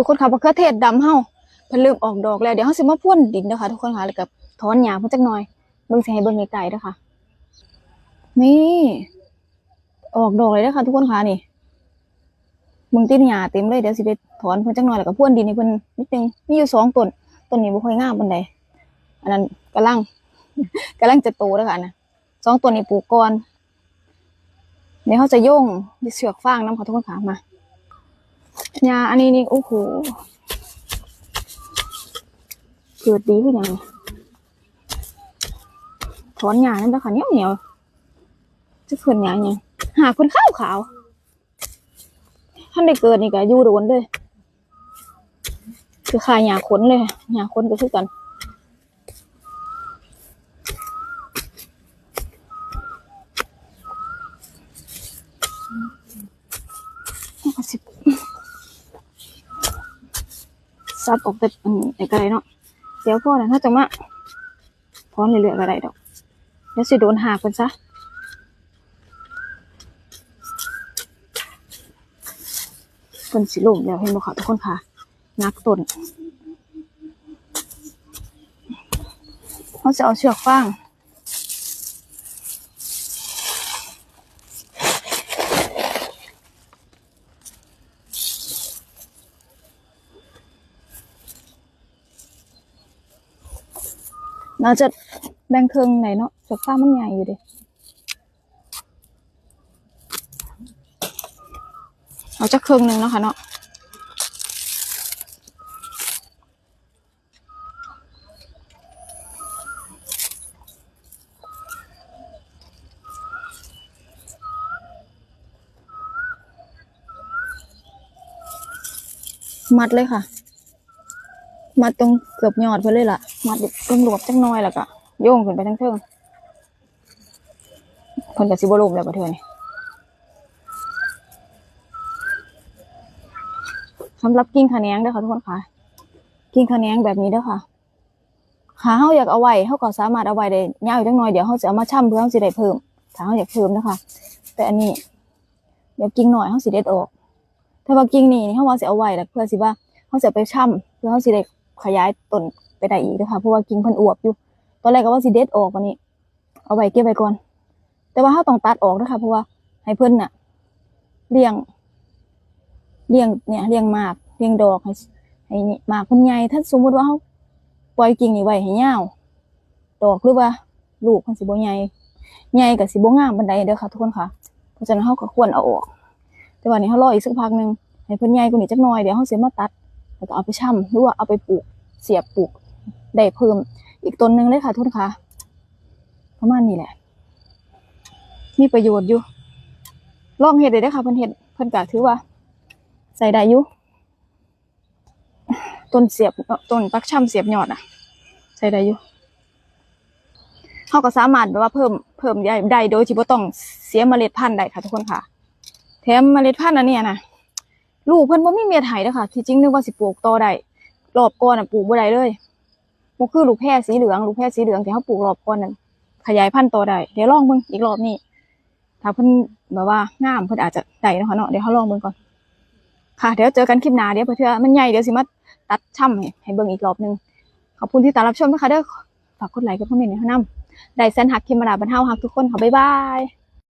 ทุกคนค่ะมะเขือเทศดำเฮาเพิ่นเริ่มออกดอกแล้วเดี๋ยวเฮาสิมาพ่นดินเด้อค่ะทุกคนค่ะแล้วก็ถอนหญ้าเพิ่นจักหน่อยเบิ่งสิให้เบิ่งไกลๆเด้อค่ะ นี่ ออกดอกเลยเด้อค่ะทุกคนค่ะนี่เบิ่งติดหญ้าเต็มเลยเดี๋ยวสิไปถอนเพิ่นจักหน่อยแล้วก็พ่นดินให้เพิ่นนิดนึงมีอยู่สองต้นต้นนี้บ่ค่อยงามปานใดอันนั้นกำลังกำลังจะโตแล้วค่ะนะสองต้นนี้ปลูกก่อนเดี๋ยวเขาจะโย่งเสือกฟางน้ำค่ะทุกคนค่ะมา ยาอันนี้นี่โอ้โหเกิดดีขึ้นยังไงถอนหยานั่นแต่ค่ะเหนียวเหนียวจะขึ้นหยาไงหาคนข้าวขาวท่านได้เกิดนี่ก็อยู่โดนเลย คือขายหยาขนเลยหยาขนก็คือกัน ซับออกแต่อันไอ้กระไรเนาะเดี๋ยวพ่อนะถ้าจะมาพร้อนเรื่อยๆกระไรดอกเดี๋ยวสิโดนหากกันซะเป็นสิลุ่มแล้วเห็นบ่คะทุกคนค่ะนักตนเขาจะเอาเชือกฟาง เราจะแบ่งเครื่องไหนเนาะเชือกฟางมันใหญ่อยู่ดิเอาจะเครื่องหนึ่งเนาะค่ะเนาะมัดเลยค่ะ มัดตรงเกือบยอดไปเลยล่ะ มัดตรงหลวบจังน้อยแล้วก็โยงขึ้นไปทั้งเทิงคนกับซิบลมแล้วประเทศนี่สำหรับกิ่งขะแนงเด้อค่ะทุกคนค่ะ กิ่งขะแนงแบบนี้เด้อค่ะขาเฮาอยากเอาไว้เฮาก็สามารถเอาไว้ได้ยาวอีกจังน้อยเดี๋ยวเฮาจะเอามาช่ำเพื่อเฮาสิได้เพิ่มถ้าเฮาอยากเพิ่มนะคะแต่อันนี้เดี๋ยวกิ่งหน่อยเฮาสิเด็ดออก ถ้าว่ากิ่งนี่นี่เขาว่าสิเอาไว้แล้วเพื่อสิว่าเขาจะไปช่ำเพื่อเขาสิได้ ขยายต้นไปได้อีกนะคะเพราะว่ากิ่งเพิ่นอวบอยู่ ตอนแรกก็ว่าสิเด็ดออกวันนี้ เอาไว้เก็บไว้ก่อน แต่ว่าเขาต้องตัดออกนะคะเพราะว่าให้เพิ่อนน่ะเลี้ยงเลี้ยงเนี่ยเลี้ยงหมากเลี้ยงดอกให้ให้มากเพิ่นใหญ่ถ้าสมมติว่าเขาปล่อยกิ่งนี่ไว้ให้ยาวดอกหรือว่าลูกมันสิบ่ใหญ่ใหญ่กับสิบ่งามปานใดเด้อค่ะทุกคนค่ะ เพราะฉะนั้นเขาก็ควรเอาออก แต่วันนี้เขารออีกสักพักหนึ่งให้เพิ่นใหญ่กว่านี้จักหน่อยเดี๋ยวเขาเสียมาตัด แล้วก็เอาไปช่ำหรือว่าเอาไปปลูกเสียบปลูกได้เพิ่ม อีกต้นหนึ่งเลยค่ะทุกคนค่ะประมาณนี้แหละ มีประโยชน์อยู่ ลองเห็ดเลยได้ค่ะเพิ่นเห็ดเพิ่นก็ถือว่า ใส่ได้อยู่ต้นเสียบต้นปักช่ำเสียบยอดอะ ใส่ได้อยู่เขาก็สามารถแบบว่าเพิ่มเพิ่มได้ได้โดยที่บ่ต้องเสียเมล็ดพันธุ์ได้ค่ะทุกคนค่ะ แถมเมล็ดพันธุ์อันนี้นะ ลูกเพิ่นบ่มีเม็ดให้เด้อค่ะ ที่จริงนึกว่าสิปลูกต่อได้รอบก่อนน่ะปลูกบ่ได้เลยบ่คือลูกแพรสีเหลืองลูกแพรสีเหลืองที่เฮาปลูกรอบก่อนนั้นขยายพันธุ์ต่อได้เดี๋ยวลองเบิ่งอีกรอบนี้ถ้าเพิ่นแบบว่างามเพิ่นอาจจะได้เนาะคะเนาะเดี๋ยวเฮาลองเบิ่งก่อนค่ะ เดี๋ยวเจอกันคลิปหน้าเดี๋ยวเพื่อมันใหญ่เดี๋ยวสิมาตัดช่ำให้เบิ่งอีกรอบหนึงขอบคุณที่ติดตามรับชมนะคะเด้อฝากกดไลค์กดคอมเมนต์ให้เฮานำได้แซนฮักคิมมาดาบรรเทาฮักทุกคนค่ะบ๊ายบาย